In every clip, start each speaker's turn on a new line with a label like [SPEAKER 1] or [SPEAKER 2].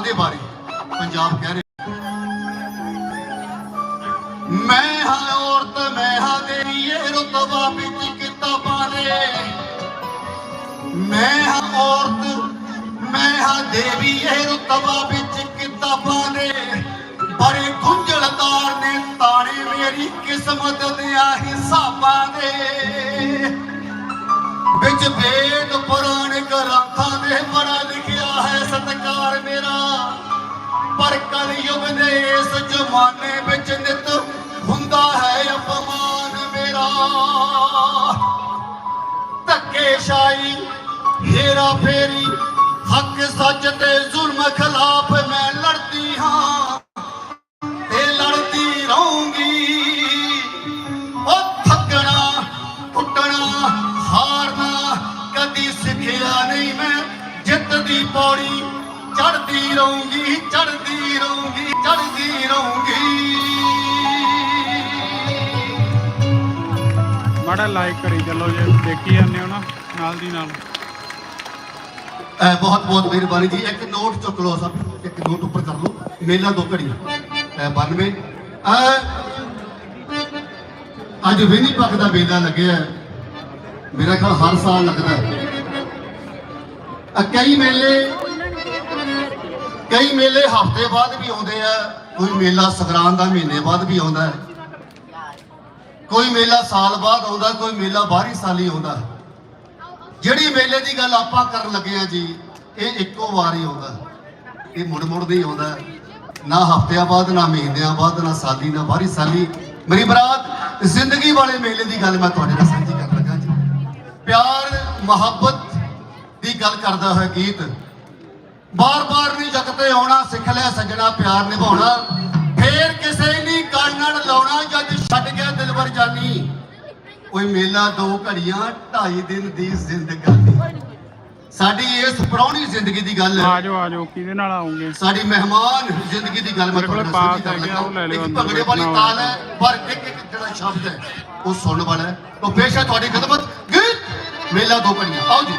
[SPEAKER 1] ਮੇਰੀ ਬਾਰੇ ਪੰਜਾਬ ਕਹਿ ਰਿਹਾ। ਮੈਂ ਹਾਂ ਔਰਤ, ਮੈਂ ਹਾਂ ਤੇਰੀ ਇਹ ਰਤਬਾ ਵਿੱਚ ਕਿਤਾਬਾਂ ਦੇ ਮੈਂ ਹਾਂ ਔਰਤ, ਮੈਂ ਹਾਂ ਦੇਵੀ, ਇਹ ਰਤਬਾ ਵਿੱਚ ਕਿਤਾਬਾਂ ਦੇ ਬੜੇ ਗੁੰਝਲਦਾਰ ਨੇ ਤਾਣੇ ਮੇਰੀ ਕਿਸਮਤ ਦੇ ਹਿਸਾਬਾਂ ਦੇ ਵਿੱਚ ਵੇਦ ਪੁਰਾਣ ਗ੍ਰੰਥਾਂ ਦੇ ਬੜਾ ਲਿਖਿਆ ਹੈ, ਸਤਕਾਰ ਮੇਰਾ। ਪਰ ਕਲਯੁਗ ਦੇ ਇਸ ਜ਼ਮਾਨੇ ਵਿੱਚ ਨਿਤ ਹੁੰਦਾ ਹੈ ਅਪਮਾਨ ਮੇਰਾ। ਧੱਕੇ ਸ਼ਾਹੀ ਹੇਰਾ ਫੇਰੀ, ਹੱਕ ਸੱਚ ਤੇ ਜ਼ੁਲਮ ਖਿਲਾਫ ਮੈਂ ਲੜਦੀ ਹਾਂ। ਦੀ ਪੌੜੀ ਚੜਦੀ ਰਹੂੰਗੀ ਚੜਦੀ ਰਹੂੰਗੀ ਚੜਦੀ ਰਹੂੰਗੀ।
[SPEAKER 2] ਮਾੜਾ ਲਾਈਕ ਕਰੀ ਚੱਲੋ ਜੇ ਦੇਖੀ ਜਾਂਦੇ ਹੋ ਨਾ ਨਾਲ ਦੀ ਨਾਲ।
[SPEAKER 1] ਐ ਬਹੁਤ ਬਹੁਤ ਮਿਹਰਬਾਨੀ ਜੀ। ਇੱਕ ਨੋਟ ਚੁੱਕ ਲਓ ਸਭ ਇੱਕ ਨੋਟ ਉੱਪਰ ਕਰ ਲਓ। ਮੇਲਾ ਦੋ ਘੜੀ ਐ 92 ਐ ਅੱਜ ਵੇਨੀ ਪੱਕ ਦਾ ਮੇਲਾ ਲੱਗਿਆ। ਮੇਰਾ ਖਿਆਲ ਹਰ ਸਾਲ ਲੱਗਦਾ। ਹੈ ਕਈ ਮੇਲੇ ਕਈ ਮੇਲੇ ਹਫ਼ਤੇ ਬਾਅਦ ਵੀ ਆਉਂਦੇ ਆ, ਕੋਈ ਮੇਲਾ ਸੰਗਰਾਂਦ ਦਾ ਮਹੀਨੇ ਬਾਅਦ ਵੀ ਆਉਂਦਾ ਹੈ। ਕੋਈ ਮੇਲਾ ਸਾਲ ਬਾਅਦ ਆਉਂਦਾ, ਕੋਈ ਮੇਲਾ ਬਾਹਰੀ ਸਾਲੀ ਆਉਂਦਾ। ਜਿਹੜੀ ਮੇਲੇ ਦੀ ਗੱਲ ਆਪਾਂ ਕਰਨ ਲੱਗੇ ਆ ਜੀ, ਇਹ ਇੱਕੋ ਵਾਰ ਹੀ ਆਉਂਦਾ। ਇਹ ਮੁੜ ਮੁੜ ਨਹੀਂ ਆਉਂਦਾ। ਨਾ ਹਫ਼ਤਿਆਂ ਬਾਅਦ, ਨਾ ਮਹੀਨਿਆਂ ਬਾਅਦ, ਨਾ ਸਾਲੀ, ਨਾ ਬਾਹਰੀ ਸਾਲੀ। ਮੇਰੀ ਬਰਾਤ, ਜ਼ਿੰਦਗੀ ਵਾਲੇ ਮੇਲੇ ਦੀ ਗੱਲ ਮੈਂ ਤੁਹਾਡੇ ਨਾਲ ਸਾਂਝੀ ਕਰਨ ਲੱਗਾ ਜੀ। ਪਿਆਰ, ਮੁਹੱਬਤ ਗੱਲ ਕਰਦਾ ਹੋਇਆ ਗੀਤ। ਬਾਰ-ਬਾਰ ਨਹੀਂ ਜਗਤੇ ਆਉਣਾ ਸਿੱਖ ਲਿਆ ਸੱਜਣਾ ਪਿਆਰ ਨਿਭਾਉਣਾ। ਫੇਰ ਕਿਸੇ ਨਹੀਂ ਕਾਨਣ ਲਾਉਣਾ ਜਦ ਛੱਡ ਗਿਆ ਦਿਲਵਰ ਜਾਨੀ। ਕੋਈ ਮੇਲਾ ਦੋ ਘੜੀਆਂ ਢਾਈ ਦਿਨ ਦੀ ਜ਼ਿੰਦਗਾਨੀ। ਸਾਡੀ ਇਸ ਪ੍ਰਾਹੁਣੀ ਜ਼ਿੰਦਗੀ ਦੀ ਗੱਲ।
[SPEAKER 2] ਆ ਜਾਓ ਆ ਜਾਓ ਕਿਹਦੇ ਨਾਲ ਆਉਂਗੇ?
[SPEAKER 1] ਸਾਡੀ ਮਹਿਮਾਨ ਜ਼ਿੰਦਗੀ ਦੀ ਗੱਲ ਮੈਂ ਤੁਹਾਡੇ ਨਾਲ ਸਾਂਝੀ ਕਰਨ
[SPEAKER 2] ਉਹ ਲੈ
[SPEAKER 1] ਲੱਗਾ। ਇੱਕ ਭੰਗੜੇ ਵਾਲੀ ਤਾਲ ਹੈ ਪਰ ਇੱਕ ਇੱਕ ਜਿਹੜਾ ਸ਼ਬਦ ਹੈ ਉਹ ਸੁਣਨ ਵਾਲਾ ਹੈ। ਤਾਂ ਪੇਸ਼ ਹੈ ਤੁਹਾਡੀ ਖidmat ਗੀਤ! ਮੇਲਾ ਦੋ ਘੜੀਆਂ। ਆਓ ਜੀ।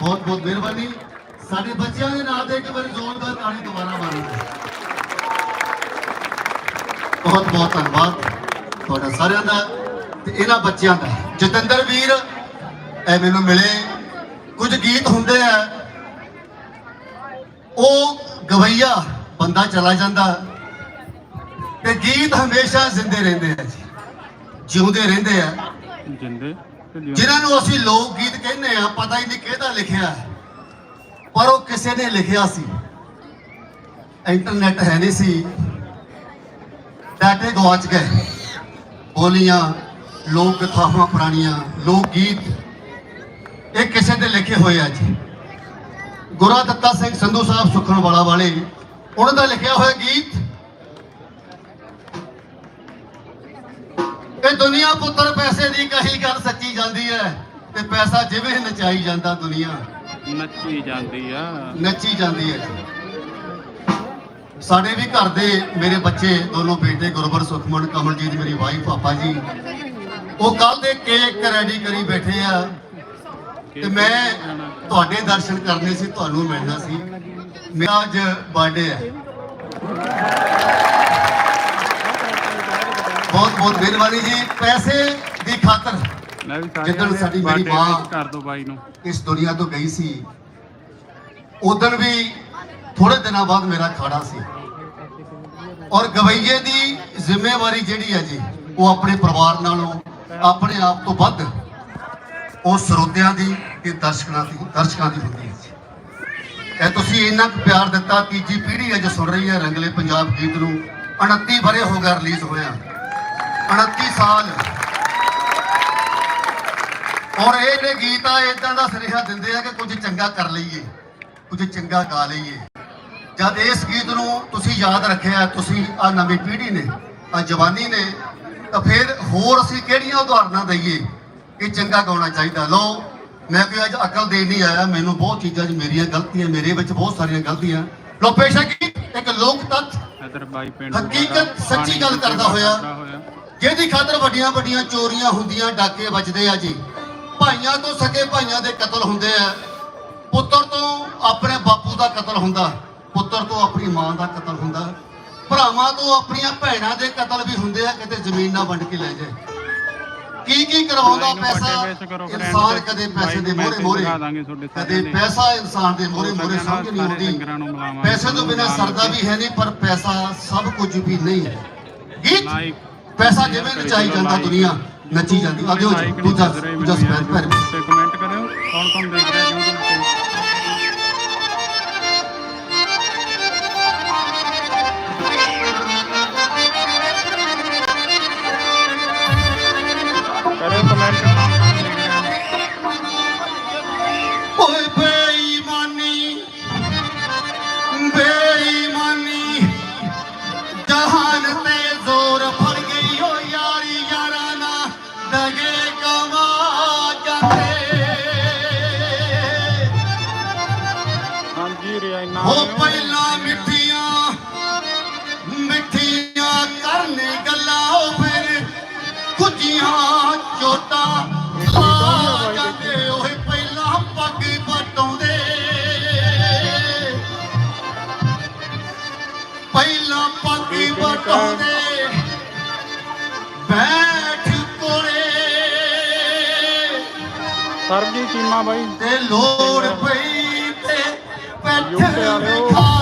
[SPEAKER 1] ਬਹੁਤ ਬਹੁਤ ਮਿਹਰਬਾਨੀ। ਸਾਡੇ ਬੱਚਿਆਂ ਦੇ ਨਾਂ ਤੇ ਇੱਕ ਵਾਰੀ ਜ਼ੋਰਦਾਰ ਤਾੜੀ ਦੁਬਾਰਾ ਮਾਰੋ ਬਹੁਤ ਬਹੁਤ ਧੰਨਵਾਦ ਤੁਹਾਡਾ ਸਾਰਿਆਂ ਦਾ ਤੇ ਇਹਨਾਂ ਬੱਚਿਆਂ ਦਾ। ਜਤਿੰਦਰ ਵੀਰ, ਇਹ ਮੈਨੂੰ ਮਿਲੇ। ਕੁਝ ਗੀਤ ਹੁੰਦੇ ਆ। ਉਹ ਗਵਈਆ ਬੰਦਾ ਚਲਾ ਜਾਂਦਾ। ਤੇ ਗੀਤ ਹਮੇਸ਼ਾ ਜ਼ਿੰਦੇ ਰਹਿੰਦੇ ਆ ਜੀ। ਜਿਉਂਦੇ ਰਹਿੰਦੇ ਆ।
[SPEAKER 2] ਜਿੰਦੇ
[SPEAKER 1] ਜਿਨ੍ਹਾਂ ਨੂੰ ਅਸੀਂ ਲੋਕ ਗੀਤ ਕਹਿੰਦੇ ਆ ਪਤਾ ਹੀ ਨਹੀਂ ਕਿਹਦਾ ਲਿਖਿਆ ਪਰ ਉਹ ਕਿਸੇ ਨੇ ਲਿਖਿਆ ਸੀ। ਇੰਟਰਨੈਟ ਹੈ ਨਹੀਂ ਸੀ। ਡਾਟੇ ਗਵਾਚ ਗਏ। ਬੋਲੀਆਂ, ਲੋਕ ਕਥਾਵਾਂ ਪੁਰਾਣੀਆਂ ਲੋਕ ਗੀਤ ਇਹ ਕਿਸੇ ਦੇ ਲਿਖੇ ਹੋਏ ਅੱਜ ਜੀ। ਗੁਰਾ ਦੱਤਾ ਸਿੰਘ ਸੰਧੂ ਸਾਹਿਬ ਸੁਖਣ ਵਾਲਾ ਵਾਲੇ, ਉਹਨਾਂ ਦਾ ਲਿਖਿਆ ਹੋਇਆ ਗੀਤ। ਇਹ ਦੁਨੀਆ ਪੁੱਤਰ ਪੈਸੇ ਦੀ ਕਹੀ ਗੱਲ ਸੱਚੀ ਤੇ ਪੈਸਾ ਜਿਵੇਂ ਨਚਾਈ ਜਾਂਦਾ ਦੁਨੀਆ।
[SPEAKER 2] ਨੱਚੀ ਜਾਂਦੀ ਆ।
[SPEAKER 1] ਨੱਚੀ ਜਾਂਦੀ ਹੈ। ਜੀ ਸਾਡੇ ਵੀ ਘਰ ਦੇ ਮੇਰੇ ਬੱਚੇ ਦੋਨੋਂ ਬੇਟੇ ਗੁਰਬਰ ਸੁਖਮਨ ਕਮਲਜੀਤ ਮੇਰੀ ਵਾਈਫ ਪਾਪਾ ਜੀ ਉਹ ਕੱਲ ਦੇ ਕੇਕ ਰੈਡੀ ਕਰੀ ਬੈਠੇ ਆ। ਤੇ ਮੈਂ ਤੁਹਾਡੇ ਦਰਸ਼ਨ ਕਰਨੇ ਸੀ ਤੁਹਾਨੂੰ ਮਿਲਣਾ ਸੀ। ਮੇਰਾ ਅੱਜ ਬਰਥਡੇ ਹੈ। ਬਹੁਤ ਬਹੁਤ ਮਿਹਰਬਾਨੀ ਜੀ। ਪੈਸੇ ਦੀ ਖਾਤਰ
[SPEAKER 2] ਲੈ ਵੀ ਸਾਰੇ
[SPEAKER 1] ਜਿੱਦਣ ਸਾਡੀ ਮੇਰੀ ਮਾਂ-
[SPEAKER 2] ਕਰ ਦੋ ਬਾਈ ਨੂੰ।
[SPEAKER 1] ਇਸ ਦੁਨੀਆ ਤੋਂ ਗਈ ਸੀ ਉਦੋਂ ਵੀ ਥੋੜੇ ਦਿਨਾਂ ਬਾਅਦ ਮੇਰਾ ਖਾੜਾ ਸੀ। ਔਰ ਗਵਈਏ ਦੀ ਜ਼ਿੰਮੇਵਾਰੀ ਜਿਹੜੀ ਹੈ ਜੀ ਉਹ ਆਪਣੇ ਪਰਿਵਾਰ ਨਾਲੋਂ ਆਪਣੇ ਆਪ ਤੋਂ ਵੱਧ ਉਹ ਸਰੋਤਿਆਂ ਦੀ ਤੇ ਦਰਸ਼ਕਾਂ ਦੀ ਦਰਸ਼ਕਾਂ ਦੀ ਹੁੰਦੀ ਹੈ ਜੀ। ਇਹ ਤੁਸੀਂ ਇੰਨਾ ਪਿਆਰ ਦਿੱਤਾ ਤੀਜੀ ਪੀੜ੍ਹੀ ਅੱਜ ਸੁਣ ਰਹੀ ਹੈ ਰੰਗਲੇ ਪੰਜਾਬ ਗੀਤ ਨੂੰ। 29 ਬਰੇ ਹੋ ਗਿਆ ਰਿਲੀਜ਼ ਹੋਇਆ। 29 ਸਾਲ ਔਰ ਇਹ ਜਿਹੜੇ ਗੀਤ ਆ ਇਦਾਂ ਦਾ ਸੁਨੇਹਾ ਦਿੰਦੇ ਆ ਕਿ ਕੁਝ ਚੰਗਾ ਕਰ ਲਈਏ ਕੁਝ ਚੰਗਾ ਗਾ ਲਈਏ। ਜਦ ਇਸ ਗੀਤ ਨੂੰ ਤੁਸੀਂ ਯਾਦ ਰੱਖਿਆ ਤੁਸੀਂ ਆ ਨਵੀਂ ਪੀੜ੍ਹੀ ਨੇ ਆ ਜਵਾਨੀ ਨੇ ਤਾਂ ਫਿਰ ਹੋਰ ਅਸੀਂ ਕਿਹੜੀਆਂ ਉਦਾਹਰਨਾਂ ਦਈਏ ਕਿ ਚੰਗਾ ਗਾਉਣਾ ਚਾਹੀਦਾ? ਲਓ ਮੈਂ ਕੋਈ ਅੱਜ ਅਕਲ ਦੇਣ ਨਹੀਂ ਆਇਆ ਮੈਨੂੰ ਬਹੁਤ ਚੀਜ਼ਾਂ 'ਚ ਮੇਰੀਆਂ ਗਲਤੀਆਂ ਮੇਰੇ ਵਿੱਚ ਬਹੁਤ ਸਾਰੀਆਂ ਗਲਤੀਆਂ। ਲੋ ਪੇਸ਼ਾ ਕੀ ਇੱਕ ਲੋਕ ਤੱਤ ਹਕੀਕਤ ਸੱਚੀ ਗੱਲ ਕਰਦਾ ਹੋਇਆ। ਜਿਹਦੀ ਖਾਤਰ ਵੱਡੀਆਂ ਵੱਡੀਆਂ ਚੋਰੀਆਂ ਹੁੰਦੀਆਂ ਡਾਕੇ ਵੱਜਦੇ ਆ ਜੀ। ਭਾਈਆਂ ਤੋਂ ਸਕੇ ਭਾਈਆਂ ਦੇ ਕਤਲ ਹੁੰਦੇ ਆ। ਪੁੱਤਰ ਤੋਂ ਆਪਣੇ ਬਾਪੂ ਦਾ ਕਤਲ ਹੁੰਦਾ ਪੁੱਤਰ ਤੋਂ ਆਪਣੀ ਮਾਂ ਦਾ ਕਤਲ ਹੁੰਦਾ। ਭਰਾਵਾਂ ਤੋਂ ਆਪਣੀਆਂ ਭੈਣਾਂ ਦੇ ਕਤਲ ਵੀ ਹੁੰਦੇ ਆ ਕਿਤੇ ਜ਼ਮੀਨ ਨਾ ਵੰਡ ਕੇ ਲੈ ਜਾਏ। ਕੀ ਕੀ ਕਰਵਾਉਂਦਾ ਪੈਸਾ? ਇਨਸਾਨ ਕਦੇ ਪੈਸੇ ਦੇ
[SPEAKER 2] ਦਾਂਗੇ ਤੁਹਾਡੇ
[SPEAKER 1] ਕਦੇ। ਪੈਸਾ ਇਨਸਾਨ ਦੇ
[SPEAKER 2] ਸਕਿਆ ਨਾ
[SPEAKER 1] ਸਮਝ ਨਹੀਂ ਆਉਂਦੀ। ਪੈਸੇ ਤੋਂ ਬਿਨਾਂ ਸਰਦਾ ਵੀ ਹੈ ਨਹੀਂ ਪਰ ਪੈਸਾ ਸਭ ਕੁਝ ਵੀ ਨਹੀਂ ਹੈ। ਗੀਤ ਪੈਸਾ ਜਿਵੇਂ ਨਚਾਈ ਜਾਂਦਾ ਦੁਨੀਆ? ਨੱਚੀ ਜਾਂਦੀ। ਦਿਓ ਜੀ ਦੂਜਾ ਦੂਜਾ ਸਪੈਲ
[SPEAKER 2] ਤੇ ਕਮੈਂਟ ਕਰਿਓ। ਕੌਣ ਕੌਣ ਦੇਖ ਰਿਹਾ YouTube ਸਰਬਜੀ ਚੀਮਾ ਬਾਈ
[SPEAKER 1] ਤੇ ਲੋੜ ਪਈ ਤੇ
[SPEAKER 2] ਯੂਕੇ ਵਾਲਿਓ।